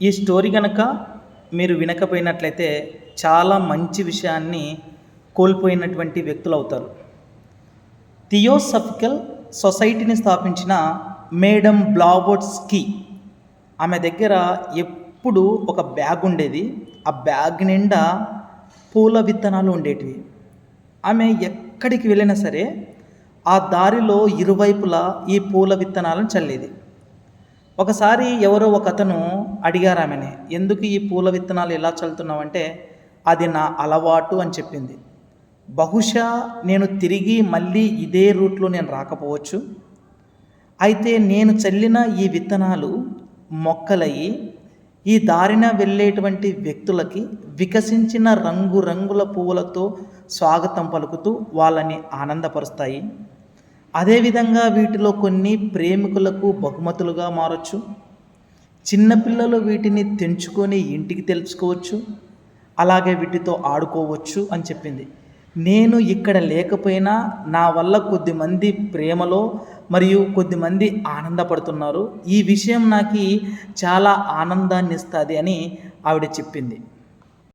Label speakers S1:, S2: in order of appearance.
S1: ఈ స్టోరీ కనుక మీరు వినకపోయినట్లయితే చాలా మంచి విషయాన్ని కోల్పోయినటువంటి వ్యక్తులు అవుతారు. థియోసఫికల్ సొసైటీని స్థాపించిన మేడం బ్లావోట్స్కి ఆమె దగ్గర ఎప్పుడు ఒక బ్యాగ్ ఉండేది. ఆ బ్యాగ్ నిండా పూల విత్తనాలు ఉండేటివి. ఆమె ఎక్కడికి వెళ్ళినా సరే ఆ దారిలో ఇరువైపులా ఈ పూల విత్తనాలను చల్లేది. ఒకసారి ఎవరో ఒక అతను అడిగారు ఆమెని ఎందుకు ఈ పూల విత్తనాలు ఎలా చల్లుతున్నావంటే అది నా అలవాటు అని చెప్పింది. బహుశా నేను తిరిగి మళ్ళీ ఇదే రూట్లో నేను రాకపోవచ్చు. అయితే నేను చల్లిన ఈ విత్తనాలు మొక్కలయ్యి ఈ దారిన వెళ్ళేటువంటి వ్యక్తులకి వికసించిన రంగురంగుల పువ్వులతో స్వాగతం పలుకుతూ వాళ్ళని ఆనందపరుస్తాయి. అదేవిధంగా వీటిలో కొన్ని ప్రేమికులకు బహుమతులుగా మారచ్చు. చిన్నపిల్లలు వీటిని తెంచుకొని ఇంటికి తెలుసుకోవచ్చు. అలాగే వీటితో ఆడుకోవచ్చు అని చెప్పింది. నేను ఇక్కడ లేకపోయినా నా వల్ల కొద్దిమంది ప్రేమలో మరియు కొద్దిమంది ఆనందపడుతున్నారు. ఈ విషయం నాకు చాలా ఆనందాన్ని ఇస్తుంది అని ఆవిడ చెప్పింది.